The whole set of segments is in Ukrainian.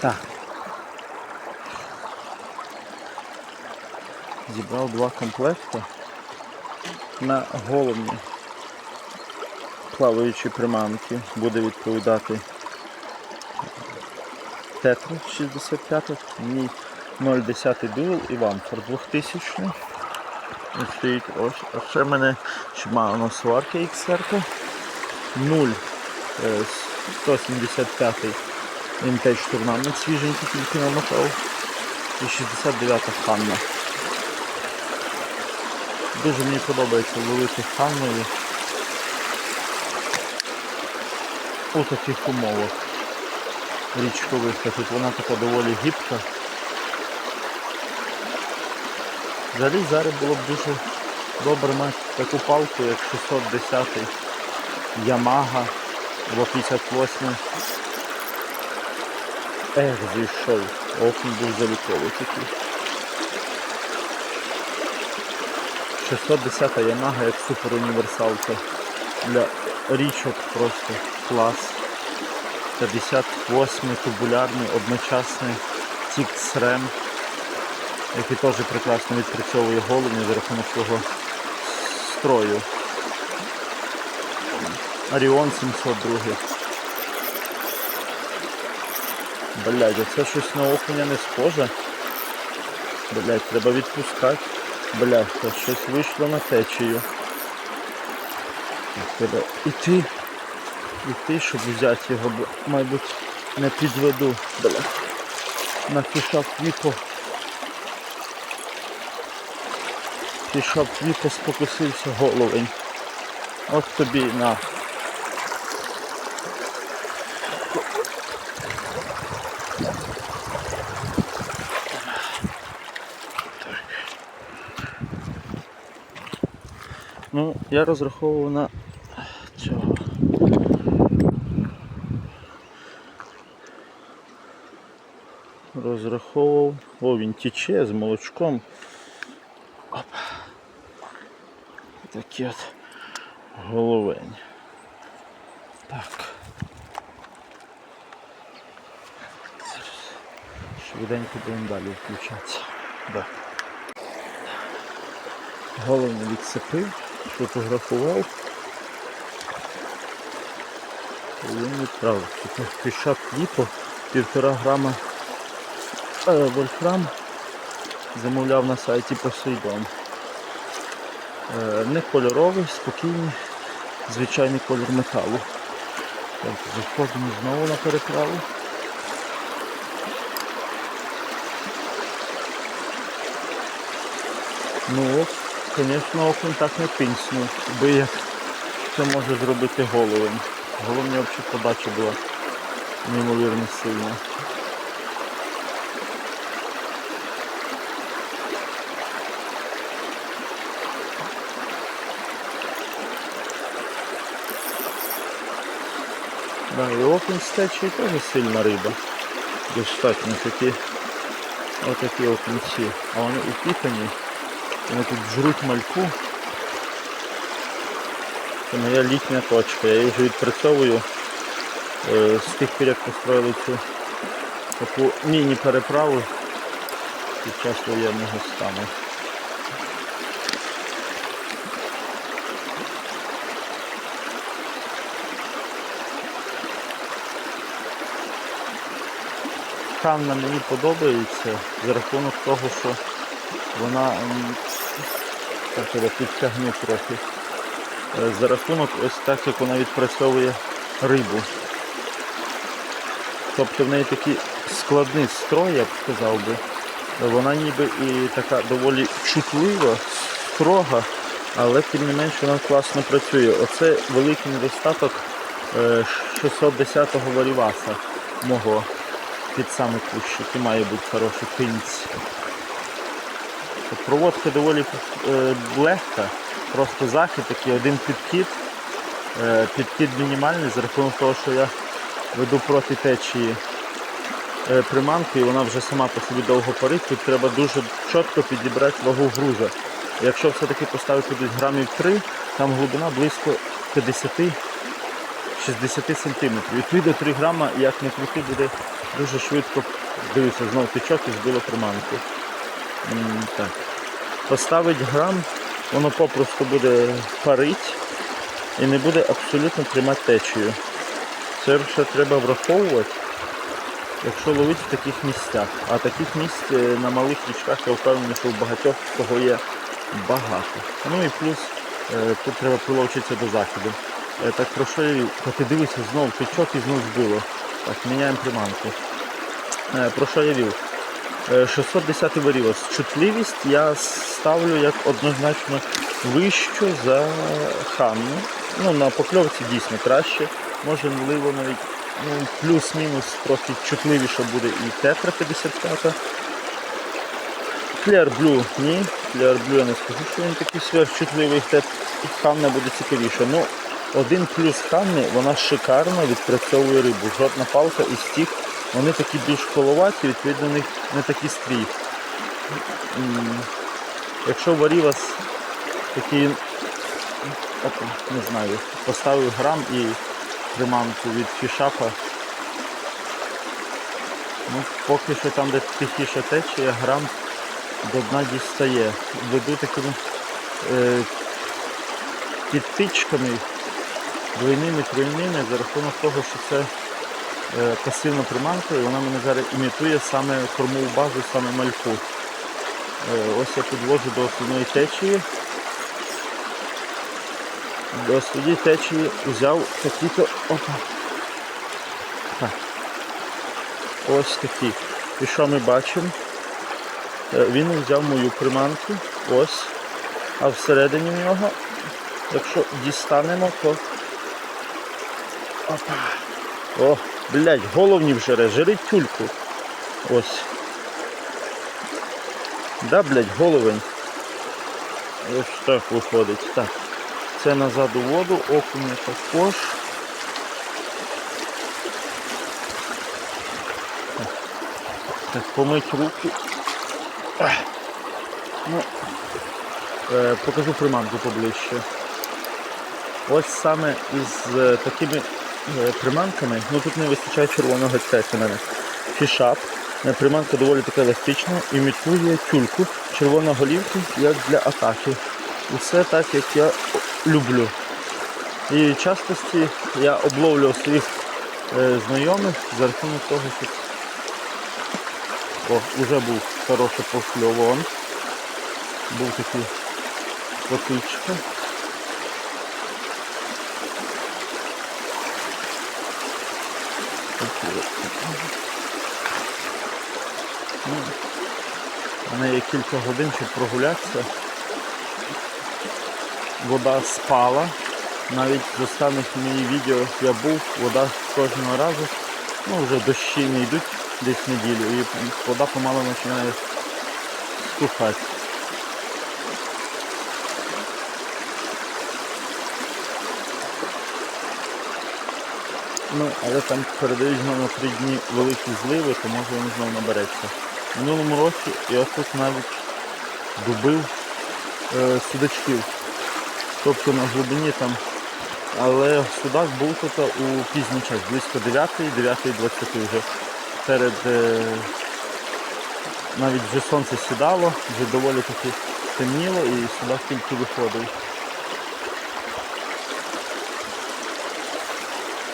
Так. Зібрав два комплекти на головні плаваючі приманки. Буде відповідати Тетра 65, мій 0,10 дуел і вамфор 2000. Він стоїть ось. А ще мене Shimano сварка XR 0 е, 175 Vintage турнамент свіженький тільки намотав. І 69-та Ханна. Дуже мені подобається ловити Ханною у таких умовах річкових. Тут вона така доволі гібка. Взагалі зараз було б дуже добре мати таку палку, як 610 Yamaha або 58 Ех, зійшов. Окунь був заліковий такий. 610 Yamaha як супер універсалка. Для річок просто клас. 58 тубулярний, одночасний Тікс Рем, який теж прекрасно відпрацьовує головні за рахунок свого строю. Оріон 702. Блядь, оце щось на окуня не схоже. Блядь, треба відпускати. Блядь, це щось вийшло на течію. Треба іти. Іти, щоб взяти його, бо, мабуть, не підведу. Бля. На фішап віко. Фішап віко спокусився головень. От тобі на. Ну, я розраховував на цього. Розраховував. О, він тече з молочком. Оп. Такий от головень. Так. Швиденько будемо далі включатися. Да. Головне відсипив, фотографував. І він відправив. Пішак ліпо, півтора грама е, вольфрам замовляв на сайті Посейдон. Е, не кольоровий, спокійний, звичайний колір металу. Так, заходимо знову на переправу. Ну, звісно, окунь так не пінснув, би як це може зробити головень. Головне взагалі подача була неймовірно сильна. Да, і окунь з теж сильна риба. Достатньо такі отакі окунці. А вони упітані. Вони тут жруть мальку. Це моя літня точка. Я її вже відпрацьовую е, з тих пір, як построїли цю таку міні-переправу під час воєнного стану. Ханна мені подобається за рахунок того, що вона м, так треба підтягну трохи. Е, За рахунок ось так, як вона відпрацьовує рибу. Тобто в неї такий складний строй, я б сказав би. Вона ніби і така доволі чутлива, строга, але тим не менш вона класно працює. Оце великий недостаток е, 610-го варіваса мого під саме кущ, який має бути хороший кинець. Проводка доволі е, легка, просто захід такий, один підкид. Е, підкид мінімальний за рахунок того, що я веду проти течії е, приманку і вона вже сама по собі довго парить. Тут треба дуже чітко підібрати вагу груза. Якщо все-таки поставити десь грамів 3, там глибина близько 50 60 сантиметрів. Відповідно 3 грама, як не крути, буде дуже швидко дивіться, знов течок і збило приманку. Так. Поставить грам, воно попросту буде парить і не буде абсолютно тримати течію. Це ще треба враховувати, якщо ловити в таких місцях. А таких місць е, на малих річках я впевнений, що в багатьох кого є багато. Ну і плюс е, тут треба приловчитися до заходу. Е, Так про що я ти дивишся, знов течок і знов збило. Так, міняємо приманку. Про що я вів? Е, 610 варіос. Чутливість я ставлю як однозначно вищу за ханну. Ну, на покльовці дійсно краще. Можливо, навіть ну, плюс-мінус трохи чутливіше буде і тетра 55. Clear Blue ні. Clear Blue я не скажу, що він такий сверхчутливий, тет ханна буде цікавіше. Ну, один плюс ханни, вона шикарно відпрацьовує рибу. Жодна палка і стік, вони такі більш коловаті, відповідно, них не такі стрій. Якщо варівас такий, опа, не знаю, поставив грам і приманку від фішапа. Ну, поки що там, де тихіше течія, грам до дна дістає. Веду такими е, підтичками двойними, тройними за рахунок того, що це пасивна приманка і вона мене зараз імітує саме кормову базу, саме мальку. Е, ось я підвожу до основної течії. До основної течії взяв такі-то опа. Так. Ось такі. І що ми бачимо? Е, Він взяв мою приманку. Ось. А всередині в нього, якщо дістанемо, то. Опа. О, блядь, головні вжере, жерить тюльку. Ось. Да, блядь, головень. Ось так виходить. Так. Це назад у воду, окуня також. Так, помить руки. Ну, е, покажу приманку поближче. Ось саме із е, такими приманками, ну тут не вистачає червоного цвета мене. Фішап. Е, Приманка доволі така еластична, імітує тюльку червоного голівки, як для атаки. Усе так, як я люблю. І частості я обловлював своїх е, знайомих за рахунок того, що о, вже був хороший покльовон. Був такий потичка. Такі от. Ну, У мене кілька годин, щоб прогулятися. Вода спала. Навіть з останніх моїх відео я був, вода кожного разу, ну вже дощі не йдуть десь неділю і вода помало починає стухати. Ну, але там передають знову на три дні великі зливи, то може він знову набереться. В минулому році я тут навіть добив е, судачків. Тобто на глибині там. Але судак був тут у пізній час, близько 9, 9.20 вже. Перед е, навіть вже сонце сідало, вже доволі таки темніло і судак тільки виходив.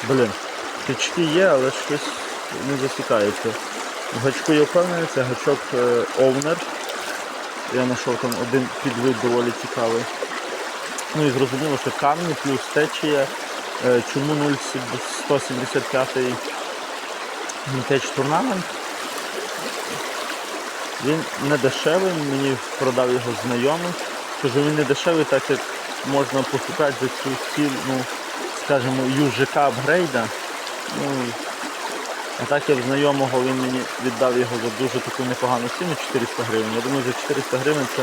Блін, тички є, але щось не засікається. В гачку я впевнений, це гачок е, Овнер. Я знайшов там один підвид доволі цікавий. Ну і зрозуміло, що камні плюс течія. Е, Чому 0,175 теч турнамент? Він не дешевий, мені продав його знайомий. Кажу, він не дешевий, так як можна пошукати за цю ціл, ну, скажімо, UЖК апгрейда. Ну, а так як знайомого він мені віддав його за дуже таку непогану ціну 400 гривень. Я думаю, за 400 гривень це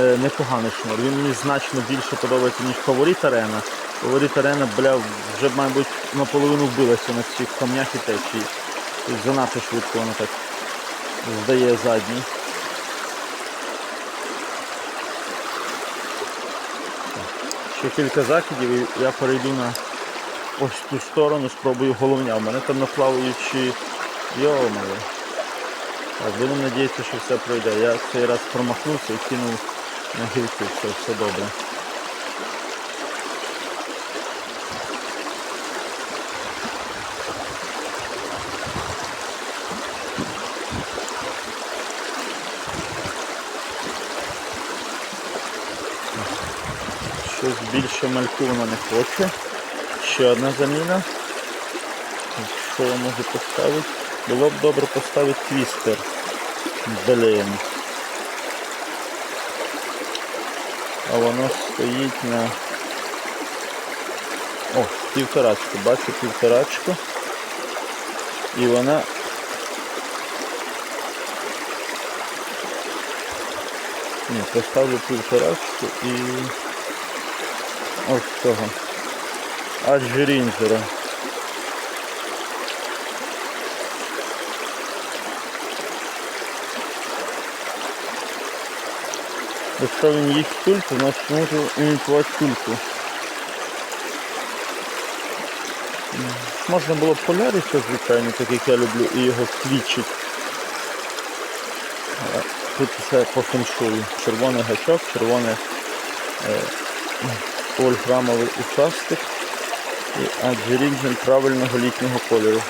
е, непоганий шнур. Він мені значно більше подобається, ніж фаворит арена. Фаворит арена, бля, вже, мабуть, наполовину вбилася на цих камнях і течії. Занадто швидко воно так здає задній. Ще кілька закидів і я перейду на ось ту сторону, спробую головня. У мене там на плаваючі Йо-моє. Так, будемо надіятися, що все пройде. Я цей раз промахнувся і кинув на гілки, все, все добре. Щось більше мальку вона не хоче. Ще одна заміна. Що я можу поставити? Було б добре поставити твістер з белеєм. А воно стоїть на... О, півторачку, бачу півторачку. І вона Ні, поставлю півторачку і ось цього. Аж рінджера. Якщо він їсть тульку, значить можу імітувати тульку. Можна було б полярися, звичайно, так як я люблю, і його свідчить. Тут все по феншую. Червоний гачок, червоний е, вольфрамовий участок і аджерінджен правильного літнього кольору.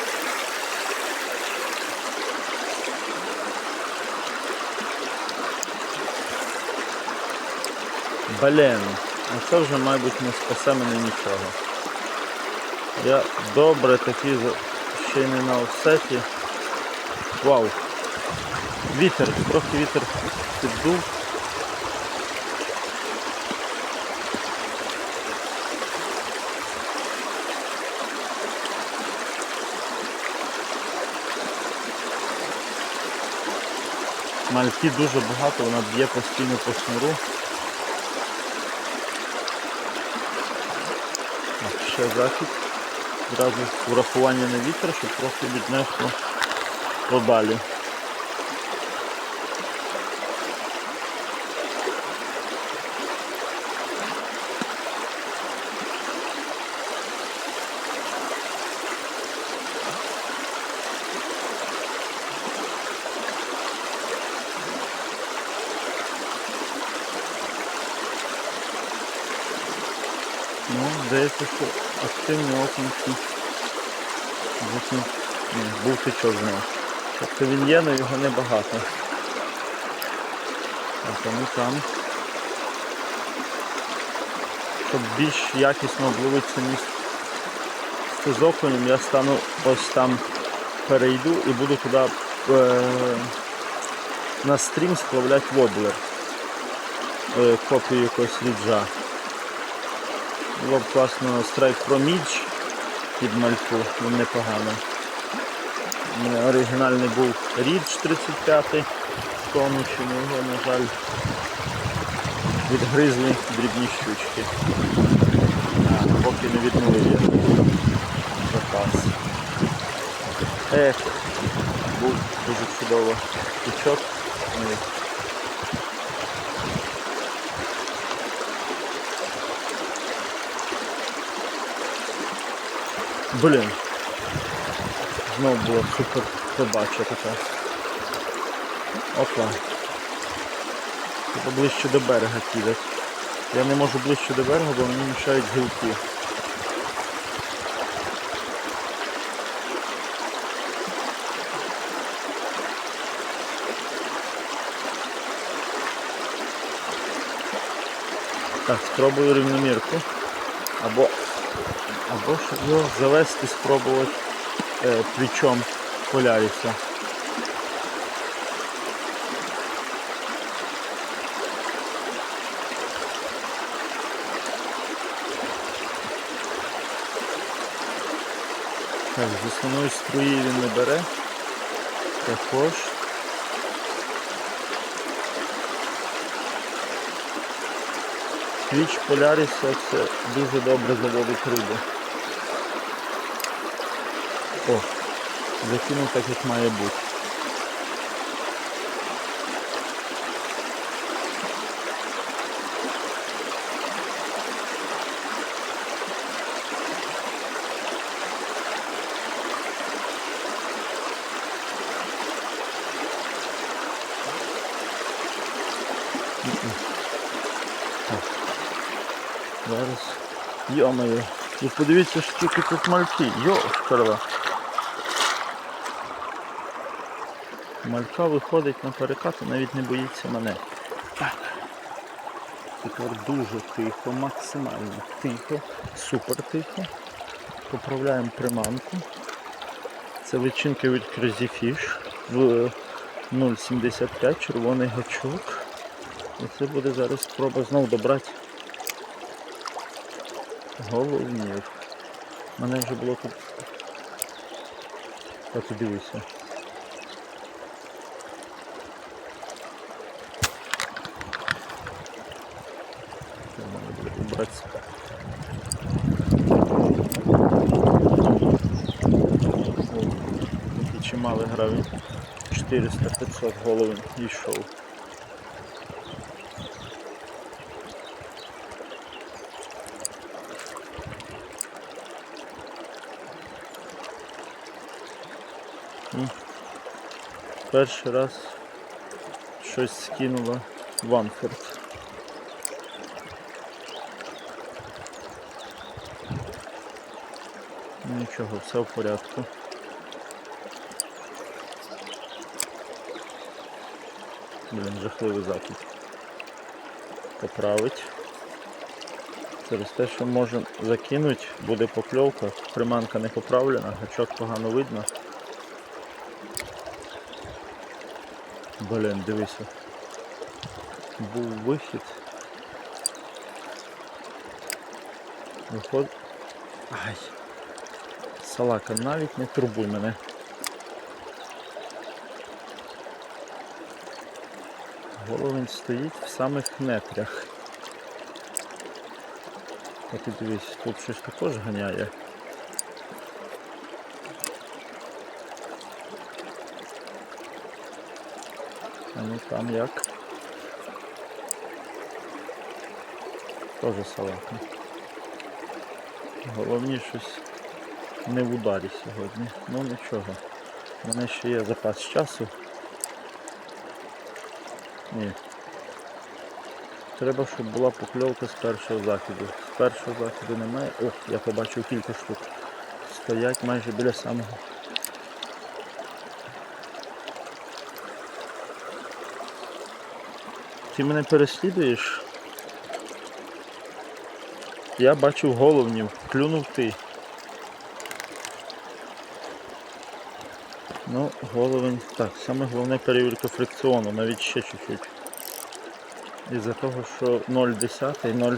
Блін, а це вже, мабуть, не спасе мене нічого. Я добре такий ще не на офсеті. Вау! Вітер, трохи вітер піддув. Мальки дуже багато, вона б'є постійно по шнуру. Так, ще захід. Зразу врахування на вітер, щоб просто віднесло подалі. Ну, здається, що активні окунці. Був тичок з нього. Тобто він є, але його небагато. А ми там. Щоб більш якісно обловити це місце з окунем, я стану ось там перейду і буду туди е, на стрім сплавляти воблер. Е, копію якогось ріджа. Було б класно страйк про міч під мальку, він непогано. У мене оригінальний був Рідж 35 тонучий, але його, на жаль, відгризли дрібні щучки. А, поки не відновив я запас. Ех, був дуже чудово тічок. але Блін. Знову була супер побача така. Опа. Треба ближче до берега кидати. Я не можу ближче до берега, бо мені мішають гілки. Так, спробую рівномірку. Або або щоб його завести, спробувати е, плечом поляріса. Так, з основної струї він не бере. Також. Твіч поляріса це дуже добре заводить рибу. О, закинув так, як має бути. Зараз, Йо-моє, і подивіться, скільки тут мальки. Йо, корова. Малька виходить на перекат і навіть не боїться мене. Так. Тепер дуже тихо, максимально тихо, супер тихо. Поправляємо приманку. Це личинки від Crazy Fish в 0,75 червоний гачок. І це буде зараз спроба знову добрати головнів. У мене вже було тут. Тут дивися. Це в мене буде убратися. Такий 400-500 головень йшов. Перший раз щось скинула Ванфорд. Нічого, все в порядку. Блін, жахливий закид. Поправить. Через те, що можемо закинути, буде покльовка, приманка не поправлена, гачок погано видно. Блін, дивися. Був вихід. Виход. Ай. Салака, навіть не турбуй мене. Головень стоїть в самих нетрях. А ти дивись, тут щось також ганяє. А ну там як? Тоже салака. Головні щось не в ударі сьогодні. Ну нічого. У мене ще є запас часу. Ні. Треба, щоб була покльовка з першого закиду. З першого закиду немає. Ох, я побачив кілька штук. Стоять майже біля самого. Ти мене переслідуєш? Я бачив головнів, клюнув ти. Ну, головень. Так, саме головне перевірка фрикціону, навіть ще чуть-чуть. Із-за того, що 0,10 0.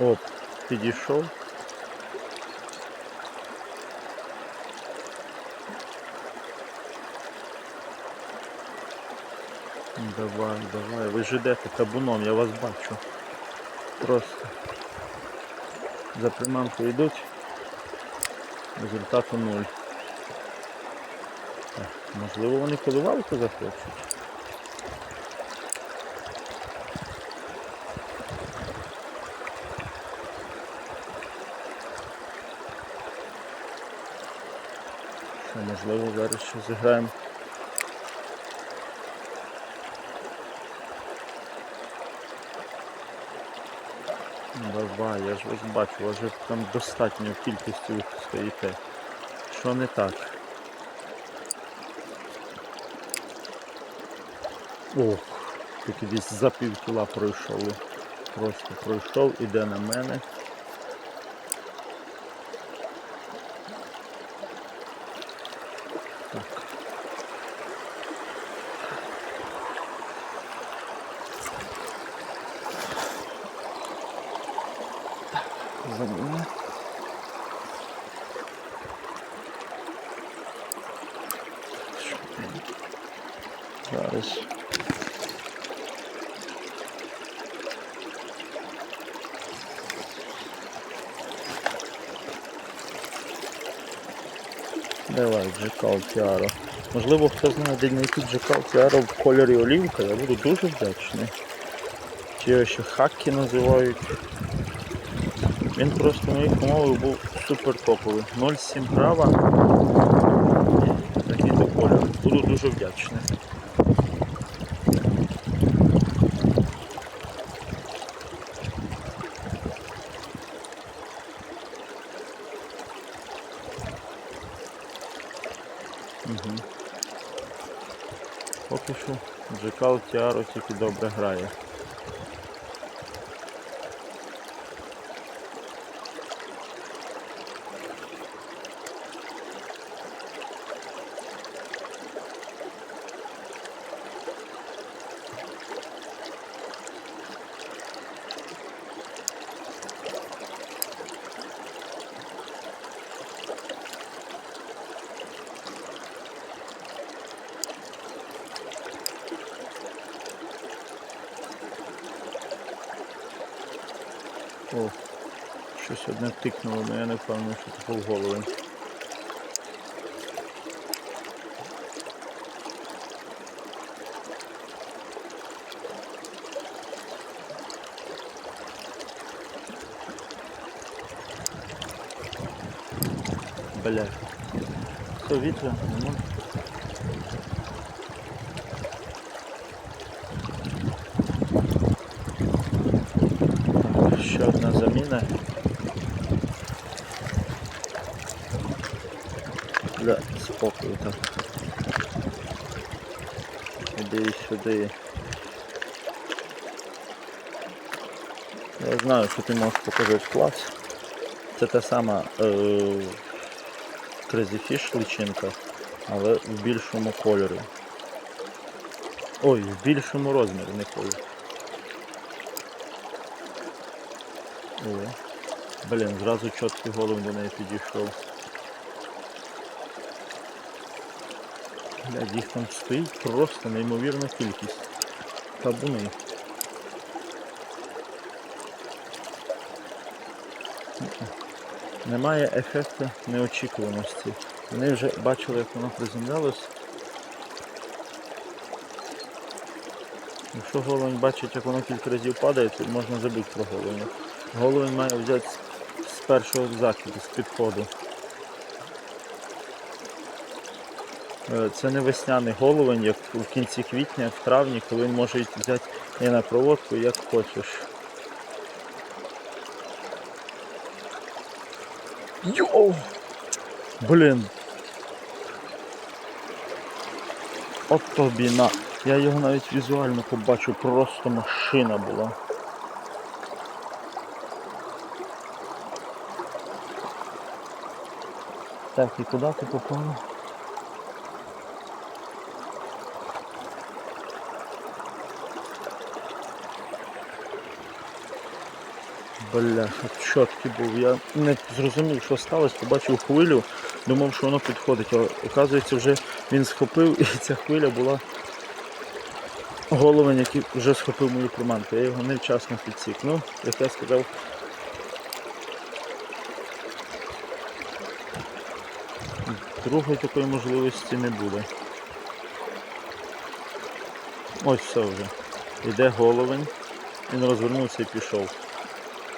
Оп, підійшов. Давай, давай, ви ж ідете табуном, я вас бачу. Просто за приманку йдуть, результату нуль. Можливо вони коливалку захочуть. Можливо, зараз ще зіграємо. Давай, я ж ось бачу, же там достатньо кількості ви стоїте. Що не так? Ох, тільки десь за пів пройшов. Просто пройшов, іде на мене. Так. За мною. Зараз. Давай, Джекал Тіаро. Можливо, хто знає, знайти Джекал Тіаро в кольорі олівка, я буду дуже вдячний. Чи його ще хакки називають. Він просто на моїх умовах був супер топовий. 0,7 права. Такий до кольору. Буду дуже вдячний. Угу. Поки що Джекал тільки добре грає. О, щось одне тикнуло, але я не впевнений, що це голови. Бля. Що, вітра? Нема? Ще заміна. Для спокою так. Іди сюди. Я знаю, що ти можеш показати клас. Це та сама е, Crazy Fish личинка, але в більшому кольорі. Ой, в більшому розмірі, не кольорі. О, блін, зразу чіткий голим до неї підійшов. Блядь, їх там стоїть просто неймовірна кількість. Табуни. Немає ефекту неочікуваності. Вони вже бачили, як воно приземлялось. Якщо головень бачить, як воно кілька разів падає, то можна забути про Головень має взяти з- першого закиду, з підходу. Е, Це не весняний головень, як у кінці квітня, в травні, коли він може взяти і на проводку, як хочеш. Йоу! Блін. От тобі на. Я його навіть візуально побачив, просто машина була. Так, і куди ти попав? Бля, чіткий був. Я не зрозумів, що сталося, побачив хвилю, думав, що воно підходить, а оказується вже він схопив і ця хвиля була головень, який вже схопив мою приманку. Я його невчасно підсік. Ну, як я сказав, другої такої можливості не буде. Ось все вже. Йде головень, він розвернувся і пішов.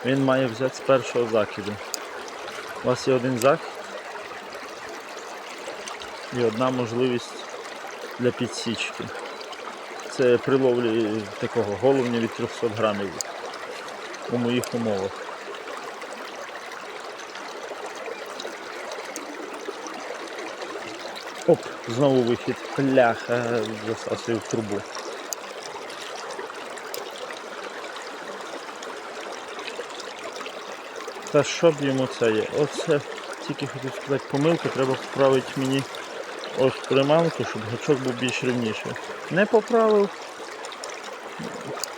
Він має взяти з першого закиду. У вас є один захід і одна можливість для підсічки. Це при ловлі такого головня від 300 грамів у моїх умовах. Оп, знову вихід. Пляха засасую в трубу. Та що б йому це є? Оце тільки хотів сказати помилка, треба поправити мені ось приманку, щоб гачок був більш рівніший. Не поправив.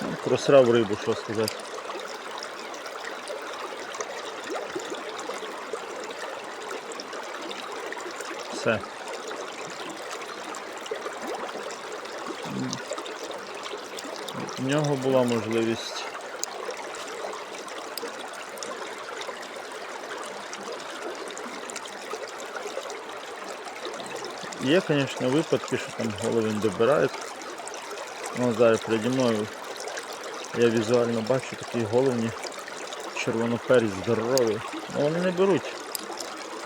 Ну, Просрав рибу, що сказати. Все. У нього була можливість. Є, звісно, випадки, що там головень добирає. Ну, зараз переді мною я візуально бачу такі головні червоноперець здоровий. Ну вони не беруть.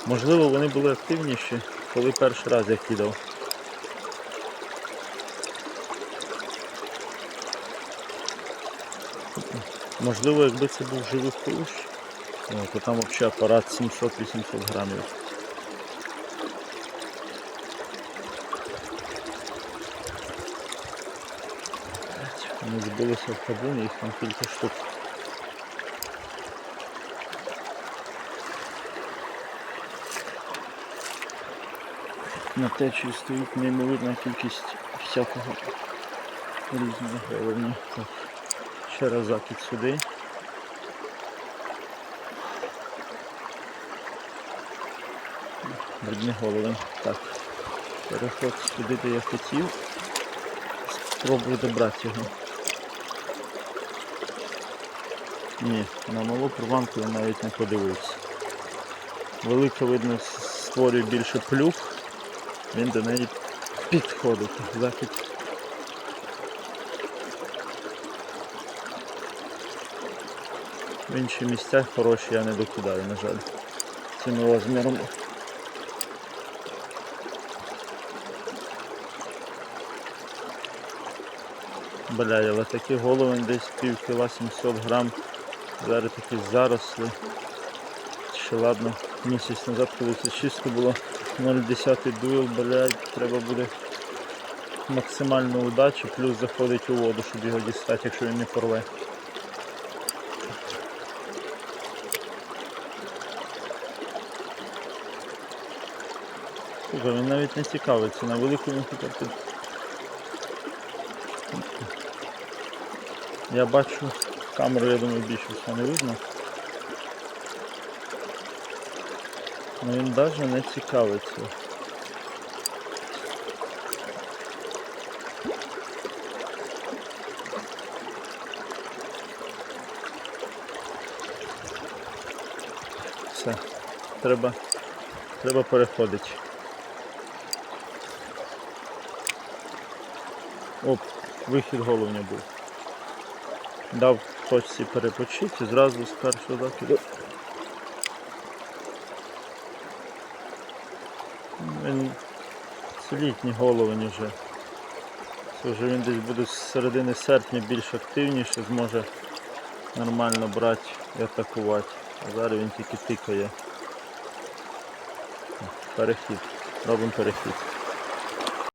Можливо, вони були активніші, коли перший раз я кидав. Можливо, якби це був живий кущ, о, то там взагалі апарат 700-800 грамів. Вони збилися в кабуні, їх там кілька штук. На течії стоїть неймовірна кількість всякого різного головня. Ще раз закид сюди. Брудні голови. Так. Переход сюди, де я хотів. Спробую добрати його. Ні, на малу приманку я навіть не подивився. Велика, видно, створює більше плюх, він до неї підходить. Захід. В інші місця хороші я не докидаю, на жаль. Цими розмірами. Бля, але такі голови десь пів кіла 700 грам. Зараз такі заросли. Ще ладно, місяць назад, коли це чисто було 0,10 дуйл, блядь, треба буде максимальну удачу, плюс заходить у воду, щоб його дістати, якщо він не порве. Слухай, він навіть не цікавиться, на велику він б Я бачу камеру, я думаю, більше все не видно. Ну він навіть не цікавиться. Все, треба, треба переходити. Оп, вихід головня був. Дав точці перепочити, зразу з першого закиду. Він це літні головень вже. Це вже він десь буде з середини серпня більш активніше, зможе нормально брати і атакувати. А зараз він тільки тикає. Перехід. Робимо перехід.